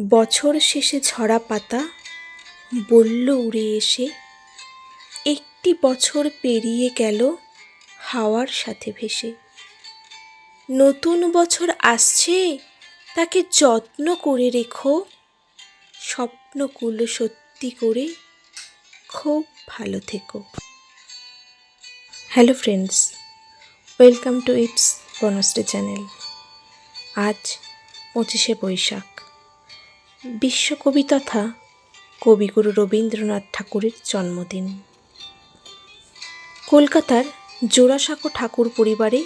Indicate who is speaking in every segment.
Speaker 1: বছর শেষে ঝরা পাতা বলল উড়ে এসে, একটি বছর পেরিয়ে গেল হাওয়ার সাথে ভেসে। নতুন বছর আসছে, তাকে যত্ন করে রেখো। স্বপ্নগুলো সত্যি করে খুব ভালো থেকো। Hello friends, welcome to its বনস্টে channel. আজ পঁচিশে বৈশাখ। বিশ্বকবি তথা কবিগুরু রবীন্দ্রনাথ ঠাকুরের জন্মদিন। কলকাতার জোড়াসাঁকো ঠাকুর পরিবারে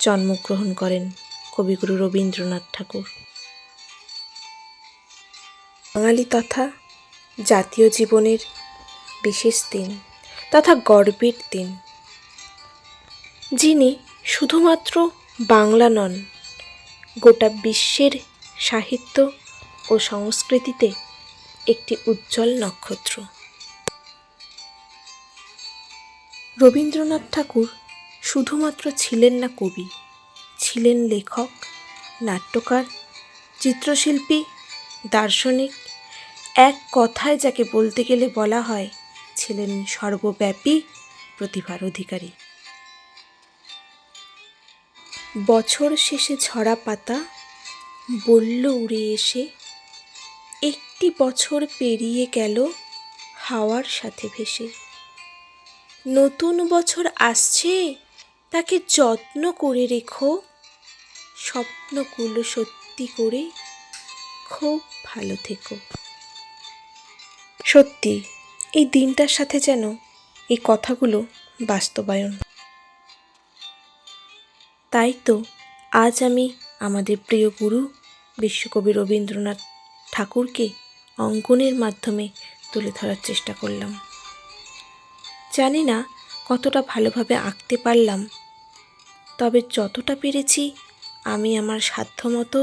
Speaker 1: জন্মগ্রহণ করেন কবিগুরু রবীন্দ্রনাথ ঠাকুর। বাঙালি তথা জাতীয় জীবনের বিশেষ দিন তথা গর্বের দিন। যিনি শুধুমাত্র বাংলা নন, গোটা বিশ্বের সাহিত্য ও সংস্কৃতিতে একটি উজ্জ্বল নক্ষত্র। রবীন্দ্রনাথ ঠাকুর শুধুমাত্র ছিলেন না কবি, ছিলেন লেখক, নাট্যকার, চিত্রশিল্পী, দার্শনিক। এক কথায় যাকে বলতে গেলে বলা হয়, ছিলেন সর্বব্যাপী প্রতিভার অধিকারী। বছর শেষে ঝরা পাতা বলল উড়ে এসে একটি বছর পেরিয়ে গেল হাওয়ার সাথে ভেসে। নতুন বছর আসছে, তাকে যত্ন করে রেখো। স্বপ্নগুলো সত্যি করে খুব ভালো থেকো। সত্যি, এই দিনটার সাথে যেন এই কথাগুলো বাস্তবায়ন। তাই তো আজ আমি আমাদের প্রিয় গুরু বিশ্বকবি রবীন্দ্রনাথ ঠাকুরকে অঙ্কনের মাধ্যমে তুলে ধরার চেষ্টা করলাম। জানি না কতটা ভালোভাবে আঁকতে পারলাম, তবে যতটা পেরেছি আমি আমার সাধ্যমতো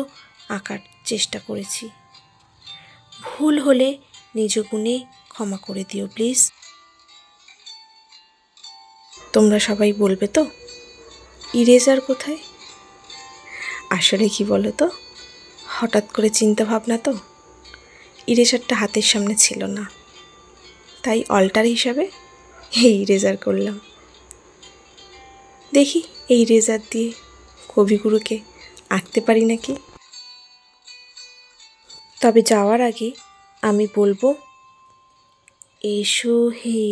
Speaker 1: আঁকার চেষ্টা করেছি। ভুল হলে নিজ গুণে ক্ষমা করে দিও, প্লিজ। তোমরা সবাই বলবে তো, ইরেজার কোথায়? আসলে কি বলো তো হঠাৎ করে চিন্তা ভাবনা তো। ইরেজারটা হাতের সামনে ছিল না। তাই অল্টার হিসাবে এই ইরেজার করলাম। দেখি এই রেজার দিয়ে কবিগুরুকে আঁকতে পারি নাকি? তবে যাওয়ার আগে আমি বলব, এসো হে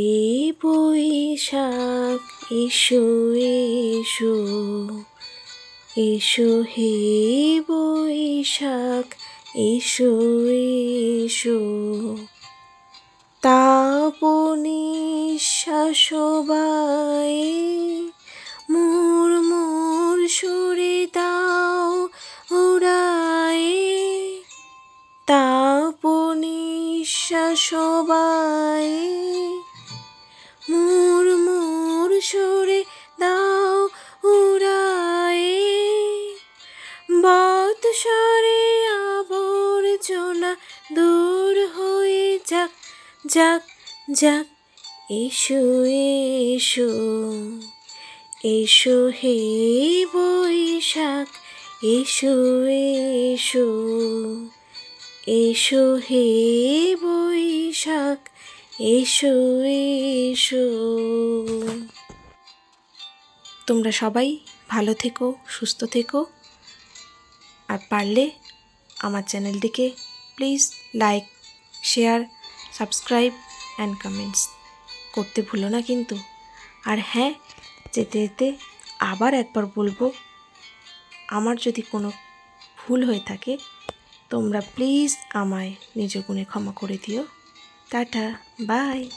Speaker 1: বৈশাখ, এসো এসো। এসো হে বৈশাখ এসো এসো। তাপনি শাসবাই মোর মোর সুরে দাও উড়াই তাপনি শাসবাই মোর মোর সুরে দূর হয়ে যাক যাক যাক, এসো এসো। এসো হে বৈশাখ, এসো এসো। এসো হে বৈশাখ, এসো এসো। তোমরা সবাই ভালো থেকো, সুস্থ থেকো। আর পারলে আমার চ্যানেলটিকে please like, share, subscribe and comments করতে ভুলো না কিন্তু। আর হ্যাঁ যেতে যেতে আবার একবার বলব, আমার যদি কোনো ভুল হয়ে থাকে, তোমরা প্লিজ আমায় নিজ গুণে ক্ষমা করে দিও। Tata, bye.